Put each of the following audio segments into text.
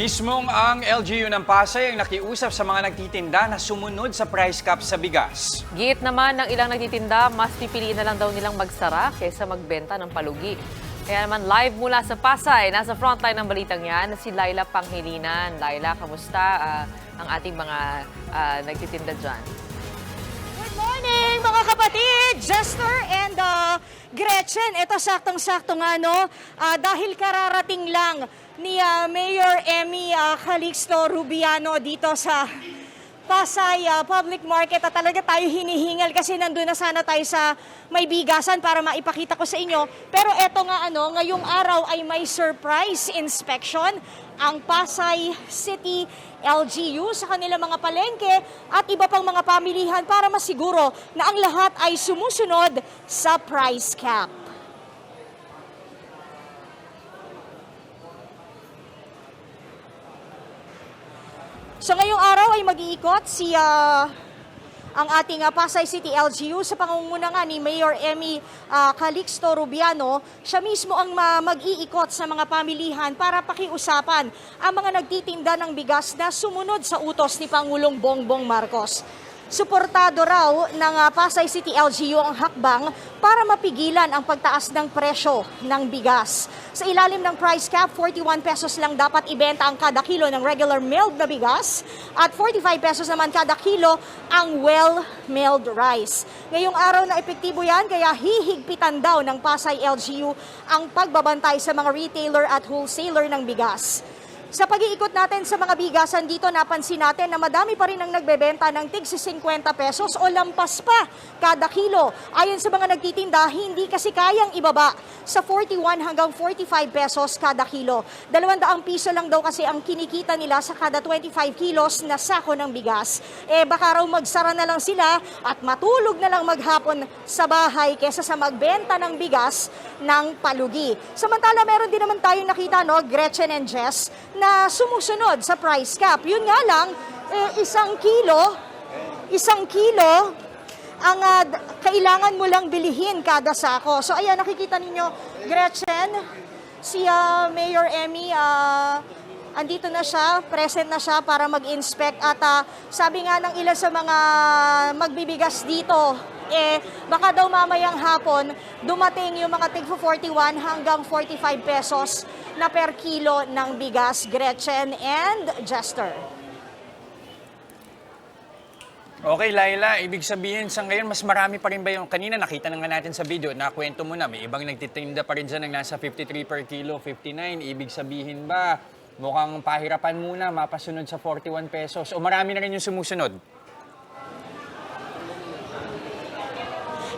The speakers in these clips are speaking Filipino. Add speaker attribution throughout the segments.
Speaker 1: Mismong ang LGU ng Pasay ang nakiusap sa mga nagtitinda na sumunod sa price cap sa bigas.
Speaker 2: Giit naman ng ilang nagtitinda, mas pipiliin na lang daw nilang magsara kaysa magbenta ng palugi. Kaya naman live mula sa Pasay, nasa frontline ng balitang yan, si Laila Panghilinan. Laila, kamusta ah, ang ating mga ah, nagtitinda dyan?
Speaker 3: Morning mga kapatid! Jester and uh, Gretchen, ito saktong-sakto nga no, Ah, dahil kararating lang ni ah, Mayor Emmy uh, Calixto Rubiano dito sa Pasay ah, Public Market at talaga tayo hinihingal kasi nandun na sana tayo sa may bigasan para maipakita ko sa inyo. Pero eto nga ano, ngayong araw ay may surprise inspection ang Pasay City LGU sa kanilang mga palengke at iba pang mga pamilihan para masiguro na ang lahat ay sumusunod sa price cap. So ngayong araw ay mag-iikot si ah, ang ating ah, Pasay City LGU sa pangunguna nga ni Mayor Emmy ah, Calixto Rubiano. Siya mismo ang ma- mag-iikot sa mga pamilihan para pakiusapan ang mga nagtitinda ng bigas na sumunod sa utos ni Pangulong Bongbong Marcos. Suportado raw ng ah, Pasay City LGU ang hakbang para mapigilan ang pagtaas ng presyo ng bigas. Sa ilalim ng price cap, 41 pesos lang dapat ibenta ang kada kilo ng regular milled na bigas at 45 pesos naman kada kilo ang well-milled rice. Ngayong araw na epektibo yan, kaya hihigpitan daw ng Pasay LGU ang pagbabantay sa mga retailer at wholesaler ng bigas. Sa pag-iikot natin sa mga bigasan dito, napansin natin na madami pa rin ang nagbebenta ng tig 50 pesos o lampas pa kada kilo. Ayon sa mga nagtitinda, hindi kasi kayang ibaba sa 41 hanggang 45 pesos kada kilo. 200 piso lang daw kasi ang kinikita nila sa kada 25 kilos na sako ng bigas. Eh baka raw magsara na lang sila at matulog na lang maghapon sa bahay kesa sa magbenta ng bigas ng palugi. Samantala, meron din naman tayong nakita, no, Gretchen and Jess, na sumusunod sa price cap. Yun nga lang, eh, isang kilo, isang kilo, ang d- kailangan mo lang bilihin kada sako. So ayan, nakikita ninyo, Gretchen, si ah, Mayor Emmy, ah, andito na siya, present na siya para mag-inspect at ah, sabi nga ng ilan sa mga magbibigas dito, eh baka daw mamayang hapon dumating yung mga tig 41 hanggang 45 pesos na per kilo ng bigas, Gretchen and Jester.
Speaker 1: Okay, Laila, ibig sabihin sa ngayon, mas marami pa rin ba yung kanina nakita na nga natin sa video, nakwento mo na, may ibang nagtitinda pa rin dyan ng nasa 53 per kilo, 59. Ibig sabihin ba, mukhang pahirapan muna, mapasunod sa 41 pesos. O marami na rin yung sumusunod?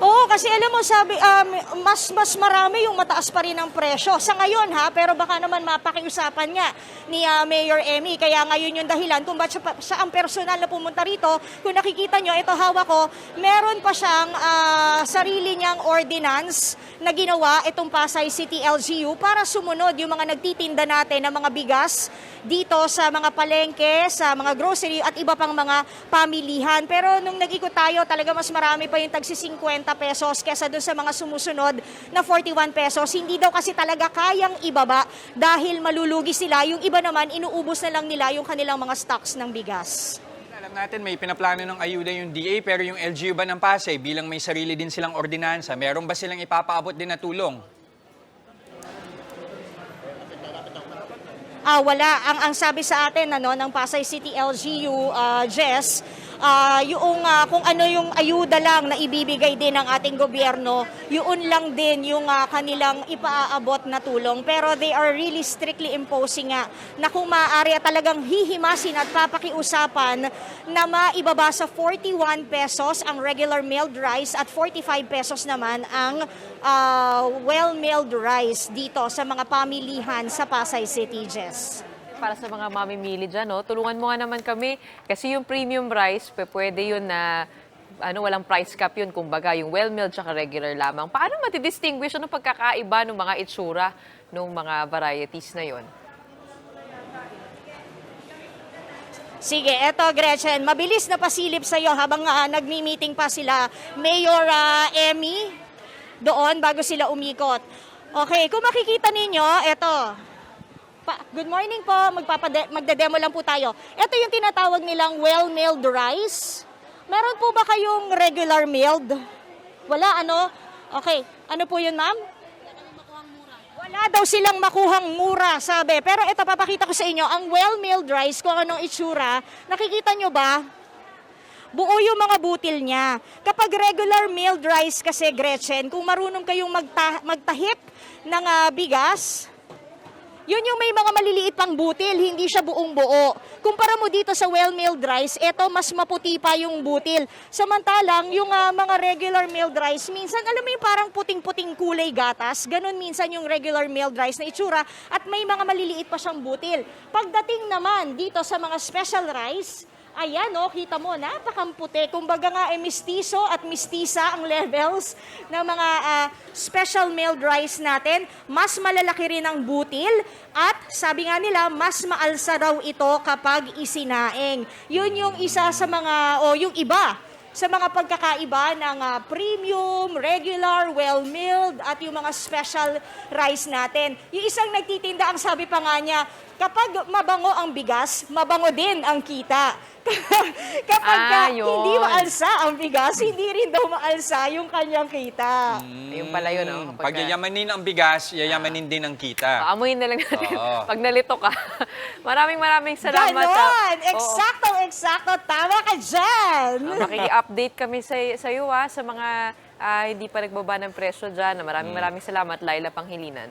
Speaker 3: Oo, kasi alam mo, sabi, um, mas, mas marami yung mataas pa rin ang presyo. Sa ngayon ha, pero baka naman mapakiusapan nga ni ah, Mayor Emmy. Kaya ngayon yung dahilan kung ba't siya, siya ang personal na pumunta rito. Kung nakikita nyo, ito hawak ko, meron pa siyang ah, sarili niyang ordinance na ginawa itong Pasay City LGU para sumunod yung mga nagtitinda natin ng mga bigas dito sa mga palengke, sa mga grocery at iba pang mga pamilihan. Pero nung nag-ikot tayo, talaga mas marami pa yung tagsi 50 pesos kesa doon sa mga sumusunod na 41 pesos. Hindi daw kasi talaga kayang ibaba dahil malulugi sila. Yung iba naman, inuubos na lang nila yung kanilang mga stocks ng bigas.
Speaker 1: Alam natin may pinaplano ng ayuda yung DA pero yung LGU ba ng Pasay bilang may sarili din silang ordinansa, meron ba silang ipapaabot din na tulong?
Speaker 3: Ah, wala. Ang, ang sabi sa atin ano, ng Pasay City LGU, ah, Jess, ah, yung ah, kung ano yung ayuda lang na ibibigay din ng ating gobyerno, yun lang din yung ah, kanilang ipaaabot na tulong. Pero they are really strictly imposing nga na kung maaari talagang hihimasin at papakiusapan na maibaba sa 41 pesos ang regular milled rice at 45 pesos naman ang ah, well-milled rice dito sa mga pamilihan sa Pasay City, Jess.
Speaker 2: Para sa mga mamimili dyan, no? tulungan mo nga naman kami. Kasi yung premium rice, pwede yun na ano, walang price cap yun, kumbaga, yung well-milled tsaka regular lamang. Paano matidistinguish ano pagkakaiba ng mga itsura ng mga varieties na yon?
Speaker 3: Sige, eto Gretchen, mabilis na pasilip sa iyo habang ah, nagmi-meeting pa sila Mayor ah, Emmy doon bago sila umikot. Okay, kung makikita ninyo, eto. Good morning po. Magpapade, magde-demo lang po tayo. Ito yung tinatawag nilang well-milled rice. Meron po ba kayong regular milled? Wala, ano? Okay. Ano po yun, ma'am? Wala daw silang makuhang mura, sabi. Pero ito, papakita ko sa inyo, ang well-milled rice, kung anong itsura, nakikita nyo ba? Buo yung mga butil niya. Kapag regular milled rice kasi, Gretchen, kung marunong kayong magta- magtahip ng ah, bigas, yun yung may mga maliliit pang butil, hindi siya buong buo. Kumpara mo dito sa well-milled rice, eto mas maputi pa yung butil. Samantalang yung ah, mga regular milled rice, minsan alam mo yung parang puting-puting kulay gatas, ganun minsan yung regular milled rice na itsura at may mga maliliit pa siyang butil. Pagdating naman dito sa mga special rice, Ayan, oh, kita mo, napakamputi. Kumbaga nga, eh, mistiso at mistisa ang levels ng mga ah, special milled rice natin. Mas malalaki rin ang butil at sabi nga nila, mas maalsa raw ito kapag isinaing. Yun yung isa sa mga, o yung iba sa mga pagkakaiba ng ah, premium, regular, well-milled at yung mga special rice natin. Yung isang nagtitinda, ang sabi pa nga niya, kapag mabango ang bigas, mabango din ang kita. kapag
Speaker 2: Ah,
Speaker 3: ka
Speaker 2: yun.
Speaker 3: hindi maalsa ang bigas, hindi rin daw maalsa yung kanyang kita.
Speaker 2: Yung pala yun, no?
Speaker 1: Mm, Pag yayamanin ang bigas, yayamanin din ang kita.
Speaker 2: Amuin na lang natin
Speaker 1: Oo.
Speaker 2: pag nalito ka. maraming maraming salamat.
Speaker 3: Ganon!
Speaker 2: ah. Oo.
Speaker 3: Eksakto, eksakto. Tama ka dyan!
Speaker 2: Ah, Makiki-update kami sa, sa iyo ah, sa mga ah, hindi pa nagbaba ng presyo dyan. Maraming maraming salamat, Laila Panghilinan.